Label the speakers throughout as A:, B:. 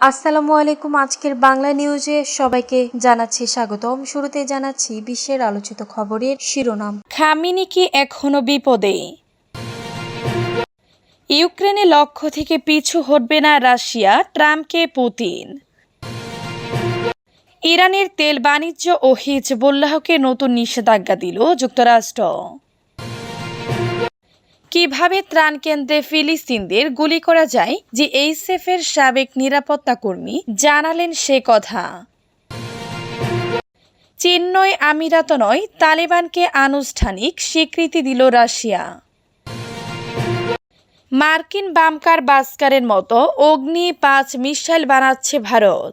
A: আসসালামু আলাইকুম। আজকের বাংলা নিউজে সবাইকে জানাচ্ছি স্বাগতম। শুরুতে জানাচ্ছি বিশ্বের আলোচিত খবরের শিরোনাম।
B: খামিনি কি এখনও বিপদে? ইউক্রেনে লক্ষ্য থেকে পিছু হটবে না রাশিয়া, ট্রাম্পকে পুতিন। ইরানের তেল বাণিজ্য ও হিজবুল্লাহকে নতুন নিষেধাজ্ঞা দিল যুক্তরাষ্ট্র। কীভাবে ত্রাণ কেন্দ্রে ফিলিস্তিনদের গুলি করা যায় যে এইসএফ এর সাবেক নিরাপত্তা কর্মী জানালেন সে কথা। চীন নয় আমিরাত নয়, তালেবানকে আনুষ্ঠানিক স্বীকৃতি দিল রাশিয়া। মার্কিন বামকার বাস্কারের মতো অগ্নি পাঁচ মিসাইল বানাচ্ছে ভারত।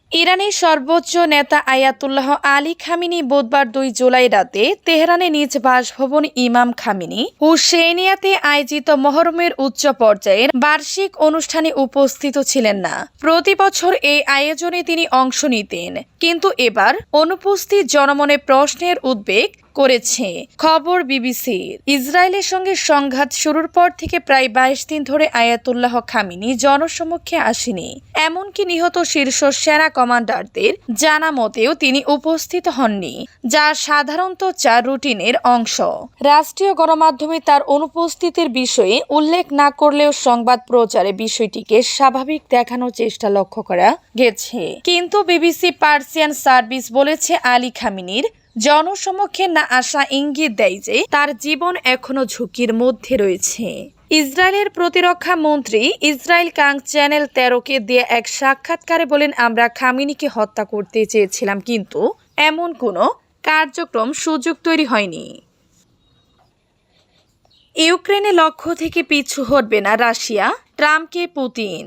B: ইরানের সর্বোচ্চ নেতা আয়াতুল্লাহ আলী খামিনি বুধবার দুই জুলাই রাতে তেহরানে নিজ বাসভবন ইমাম খামিনি হুসেনিয়াতে আয়োজিত মহরমের উচ্চ পর্যায়ের বার্ষিক অনুষ্ঠানে উপস্থিত ছিলেন না। প্রতি বছর এই আয়োজনে তিনি অংশ নিতেন। কিন্তু এবার অনুপস্থিত জনমনে প্রশ্নের উদ্বেগ করেছে। খবর বিবিসির। ইসরায়েলের সঙ্গে সংঘাত শুরুর পর থেকে প্রায় বাইশ দিন ধরে আয়াতুল্লাহ খামিনি জনসমক্ষে আসেনি। এমনকি নিহত শীর্ষ সেনা কমান্ডারদের জানা মতেও তিনি উপস্থিত হননি যা সাধারণত চার রুটিনের অংশ। রাষ্ট্রীয় গণমাধ্যমে তার অনুপস্থিতির বিষয়ে উল্লেখ না করলেও সংবাদ প্রচারে বিষয়টিকে স্বাভাবিক দেখানোর চেষ্টা লক্ষ্য করা গেছে। কিন্তু বিবিসি পার্সিয়ান সার্ভিস বলেছে, আলী খামিনির জনসমক্ষে না আসা ইঙ্গিত দেয় যে, তার জীবন এখনও ঝুঁকির মধ্যে রয়েছে। ইসরায়েলের প্রতিরক্ষা মন্ত্রী ইসরায়েল কাং চ্যানেল তেরোকে দিয়ে এক সাক্ষাৎকারে বলেন, আমরা খামিনিকে হত্যা করতে চেয়েছিলাম, কিন্তু এমন কোনো কার্যক্রম সুযোগ তৈরি হয়নি। ইউক্রেনে লক্ষ্য থেকে পিছু হটবে না রাশিয়া, ট্রাম্পকে পুতিন।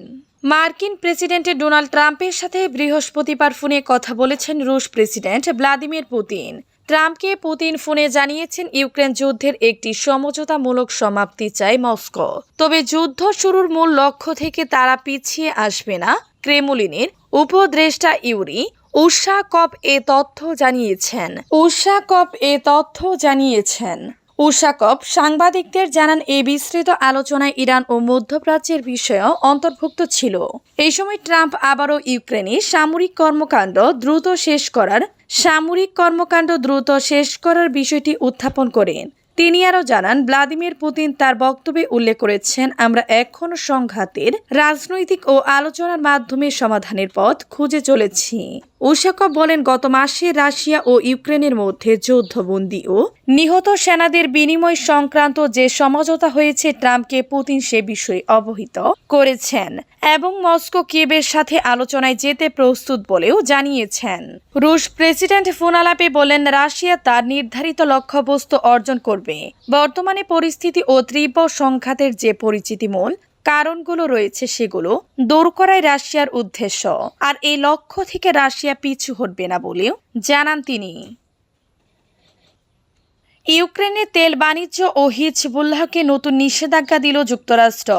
B: মার্কিন প্রেসিডেন্ট ডোনাল্ড ট্রাম্পের সাথে বৃহস্পতিবার ফোনে কথা বলেছেন রুশ প্রেসিডেন্ট ভ্লাদিমির পুতিন। ট্রাম্পকে পুতিন ফোনে জানিয়েছেন, ইউক্রেন যুদ্ধের একটি সমঝোতামূলক সমাপ্তি চায় মস্কো। তবে যুদ্ধ শুরুর মূল লক্ষ্য থেকে তারা পিছিয়ে আসবে না, ক্রেমলিনের উপদ্রেষ্টা ইউরি উষাকপ এ তথ্য জানিয়েছেন। উষাকপ এ তথ্য জানিয়েছেন। উষাকপ সাংবাদিকদের জানান এই বিস্তৃত আলোচনায় ইরান ও মধ্যপ্রাচ্যের বিষয়ও অন্তর্ভুক্ত ছিল। এই সময় ট্রাম্প আবারও ইউক্রেনে সামরিক কর্মকাণ্ড দ্রুত শেষ করার সামরিক কর্মকাণ্ড দ্রুত শেষ করার বিষয়টি উত্থাপন করেন তিনি আরও জানান, ভ্লাদিমির পুতিন তার বক্তব্যে উল্লেখ করেছেন, আমরা এখন সংঘাতের রাজনৈতিক ও আলোচনার মাধ্যমে সমাধানের পথ খুঁজে চলেছি। উষাকব বলেন, গত মাসে রাশিয়া ও ইউক্রেনের মধ্যে যুদ্ধবন্দী ও নিহত সেনাদের বিনিময় সংক্রান্ত যে সমঝোতা হয়েছে, ট্রাম্পকে পুতিন সে বিষয়ে অবহিত করেছেন এবং মস্কো কিয়েবের সাথে আলোচনায় যেতে প্রস্তুত বলেও জানিয়েছেন। রুশ প্রেসিডেন্ট ফোনালাপে বলেন, রাশিয়া তার নির্ধারিত লক্ষ্যবস্তু অর্জন করবে। বর্তমানে পরিস্থিতি ও তীব্র সংঘাতের যে পরিচিতিমূল কারণগুলো রয়েছে সেগুলো দূর করাই রাশিয়ার উদ্দেশ্য। আর এই লক্ষ্য থেকে রাশিয়া পিছু হটবে না বলেও জানান তিনি। ইউক্রেনের তেল বাণিজ্য ও হিজবুল্লাহকে নতুন নিষেধাজ্ঞা দিল যুক্তরাষ্ট্র।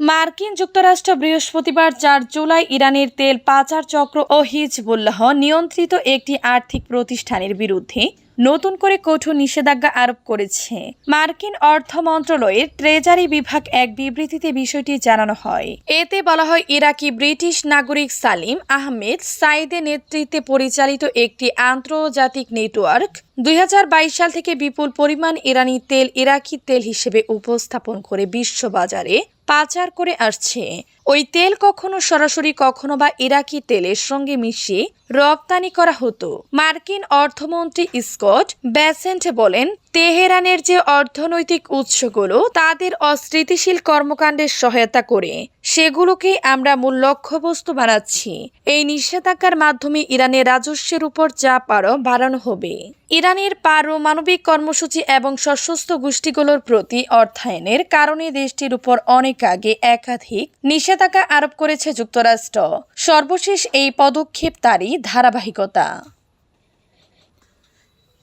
B: মার্কিন যুক্তরাষ্ট্র বৃহস্পতিবার চার জুলাই ইরানের তেল পাচার চক্র ও হিজবুল্লাহ নিয়ন্ত্রিত একটি আর্থিক প্রতিষ্ঠানের বিরুদ্ধে নতুন করে কঠোর নিষেধাজ্ঞা আরোপ করেছে। মার্কিন অর্থ মন্ত্রণালয়ের ট্রেজারি বিভাগ এক বিবৃতিতে বিষয়টি জানানো হয়। এতে বলা হয়, ইরাকি ব্রিটিশ নাগরিক সালিম আহমেদ সাইদের নেতৃত্বে পরিচালিত একটি আন্তর্জাতিক নেটওয়ার্ক দু হাজার বাইশ সাল থেকে বিপুল পরিমাণ ইরানি তেল, ইরাকি তেল হিসেবে উপস্থাপন করে বিশ্ববাজারে পাচার করে আসছে। ওই তেল কখনো সরাসরি, কখনো বা ইরাকি তেলের সঙ্গে মিশিয়ে রপ্তানি করা হতো। মার্কিন অর্থমন্ত্রী স্কট ব্যাসেন্ট বলেন তেহরানের যে অর্থনৈতিক উৎসগুলো, তাদের অস্থিতিশীল কর্মকাণ্ডের সহায়তা করে সেগুলোকে আমরা মূল লক্ষ্যবস্তু বানাচ্ছি। এই নিষেধাজ্ঞার মাধ্যমে ইরানের রাজস্বের উপর চাপ আরও বাড়ানো হবে। ইরানের পারমাণবিক কর্মসূচি এবং সশস্ত্র গোষ্ঠীগুলোর প্রতি অর্থায়নের কারণে দেশটির উপর অনেক আগে একাধিক নিষেধাজ্ঞা আরোপ করেছে যুক্তরাষ্ট্র। সর্বশেষ এই পদক্ষেপ তারই ধারাবাহিকতা।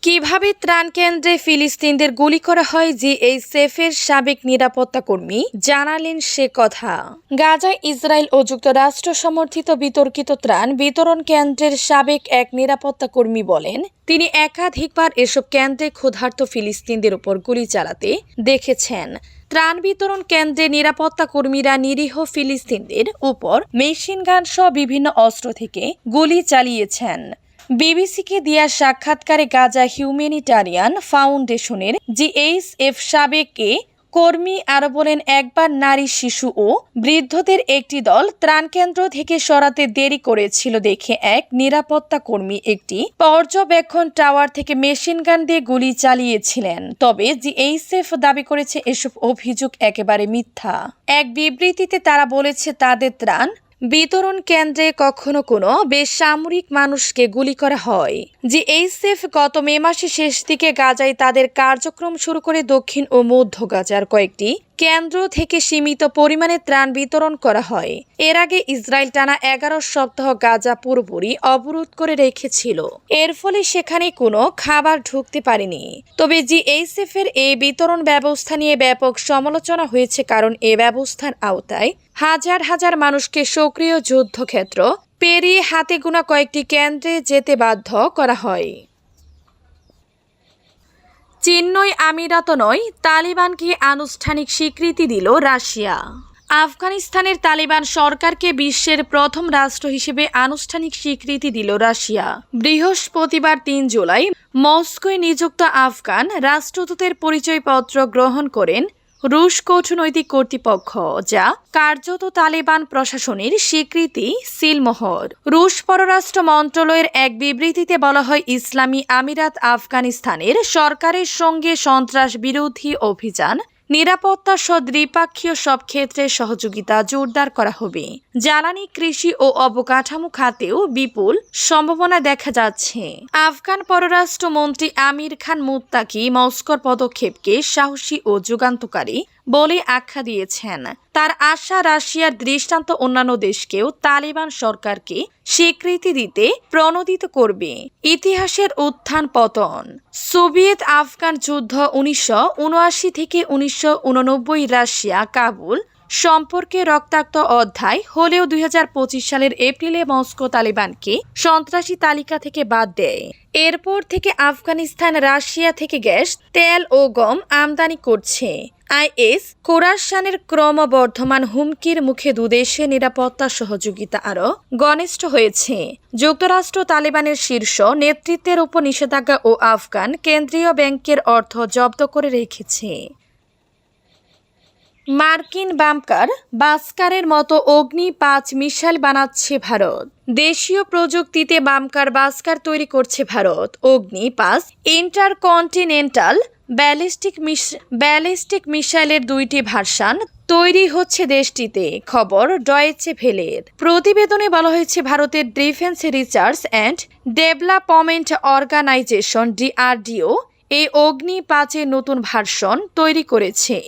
B: কীভাবে ত্রাণ কেন্দ্রে ফিলিস্তিনদের গুলি করা হয় যে এই সেফের সাবেক নিরাপত্তা কর্মী জানালেন সে কথা। গাজায় ইসরায়েল ও যুক্তরাষ্ট্র সমর্থিত বিতর্কিত ত্রাণ বিতরণ কেন্দ্রের সাবেক এক নিরাপত্তা কর্মী বলেন, তিনি একাধিকবার এসব কেন্দ্রে ক্ষুধার্ত ফিলিস্তিনদের উপর গুলি চালাতে দেখেছেন। ত্রাণ বিতরণ কেন্দ্রে নিরাপত্তা কর্মীরা নিরীহ ফিলিস্তিনদের উপর মেশিন গান সহ বিভিন্ন অস্ত্র থেকে গুলি চালিয়েছেন। বিবিসিকে দেয়া সাক্ষাৎকারে গাজা হিউম্যানিটারিয়ান ফাউন্ডেশনের জিএইচএফ সাবেকে কর্মী আরও বলেন, একবার নারী, শিশু ও বৃদ্ধদের একটি দল ত্রাণকেন্দ্র থেকে সরাতে দেরি করেছিল দেখে এক নিরাপত্তা কর্মী একটি পর্যবেক্ষণ টাওয়ার থেকে মেশিন গান দিয়ে গুলি চালিয়েছিলেন। তবে জিএইচএফ দাবি করেছে, এসব অভিযোগ একেবারে মিথ্যা। এক বিবৃতিতে তারা বলেছে, তাদের ত্রাণ বিতরণ কেন্দ্রে কখনো কোনো বেসামরিক মানুষকে গুলি করা হয়। যে এইচএফ গত মে মাসের শেষ দিকে গাজায় তাদের কার্যক্রম শুরু করে দক্ষিণ ও মধ্য গাজার কয়েকটি কেন্দ্র থেকে সীমিত পরিমাণে ত্রাণ বিতরণ করা হয়। এর আগে ইসরায়েল টানা এগারো সপ্তাহ গাজা পুরোপুরি অবরোধ করে রেখেছিল। এর ফলে সেখানে কোনো খাবার ঢুকতে পারেনি। তবে জিএইচএফ এর এই বিতরণ ব্যবস্থা নিয়ে ব্যাপক সমালোচনা হয়েছে কারণ এ ব্যবস্থার আওতায় হাজার হাজার মানুষকে সক্রিয় যুদ্ধক্ষেত্র পেরিয়ে হাতে গোনা কয়েকটি কেন্দ্রে যেতে বাধ্য করা হয়। চিন্ময় আমিরাত নয়, তালিবানকে আনুষ্ঠানিক স্বীকৃতি দিল রাশিয়া। আফগানিস্তানের তালিবান সরকারকে বিশ্বের প্রথম রাষ্ট্র হিসেবে আনুষ্ঠানিক স্বীকৃতি দিল রাশিয়া। বৃহস্পতিবার তিন জুলাই মস্কোয় নিযুক্ত আফগান রাষ্ট্রদূতের পরিচয়পত্র গ্রহণ করেন রুশ কূটনৈতিক কর্তৃপক্ষ, যা কার্যত তালেবান প্রশাসনের স্বীকৃতি, সিলমোহর। রুশ পররাষ্ট্র মন্ত্রণালয়ের এক বিবৃতিতে বলা হয়, ইসলামী আমিরাত আফগানিস্তানের সরকারের সঙ্গে সন্ত্রাস বিরোধী অভিযান নিরাপত্তা সহ দ্বিপাক্ষীয় সব ক্ষেত্রে সহযোগিতা জোরদার করা হবে। জ্বালানি, কৃষি ও অবকাঠামো খাতেও বিপুল সম্ভাবনা দেখা যাচ্ছে। আফগান পররাষ্ট্রমন্ত্রী আমির খান মুত্তাকি মস্কর পদক্ষেপকে সাহসী ও যুগান্তকারী বলে আখ্যা দিয়েছেন। তার আশা রাশিয়ার দৃষ্টান্ত অন্যান্য দেশকেও তালিবান সরকারকে স্বীকৃতি দিতে প্রণোদিত করবে। ইতিহাসের উত্থান পতন। সোভিয়েত আফগান যুদ্ধ উনিশশো উনআশি থেকে উনিশশো উননব্বই রাশিয়া কাবুল সম্পর্কে রক্তাক্ত অধ্যায় হলেও দুই হাজার পঁচিশ সালের এপ্রিলে মস্কো তালিবানকে সন্ত্রাসী তালিকা থেকে বাদ দেয়। এরপর থেকে আফগানিস্তান, রাশিয়া থেকে গ্যাস, তেল ও গম আমদানি করছে। আইএস কোরাসানের ক্রমবর্ধমান হুমকির মুখে দুদেশে নিরাপত্তা সহযোগিতা আরও ঘনিষ্ঠ হয়েছে। যুক্তরাষ্ট্র তালেবানের শীর্ষ নেতৃত্বের উপর নিষেধাজ্ঞা ও আফগান কেন্দ্রীয় ব্যাংকের অর্থ জব্দ করে রেখেছে। মার্কিন বামকার বাস্কারের মতো অগ্নি পাঁচ মিসাইল বানাচ্ছে ভারত। দেশীয় প্রযুক্তিতে বামকার বাস্কার তৈরি করছে ভারত। অগ্নি পাঁচ ইন্টারকন্টিনেন্টাল ব্যালিস্টিক ব্যালিস্টিক মিসাইলের দুইটি ভার্সান তৈরি হচ্ছে দেশটিতে, খবর ডয়েচে ভেলের। প্রতিবেদনে বলা হয়েছে, ভারতের defence research and development organisation DRDO এই অগ্নি পাঁচের নতুন ভার্সন তৈরি করেছে।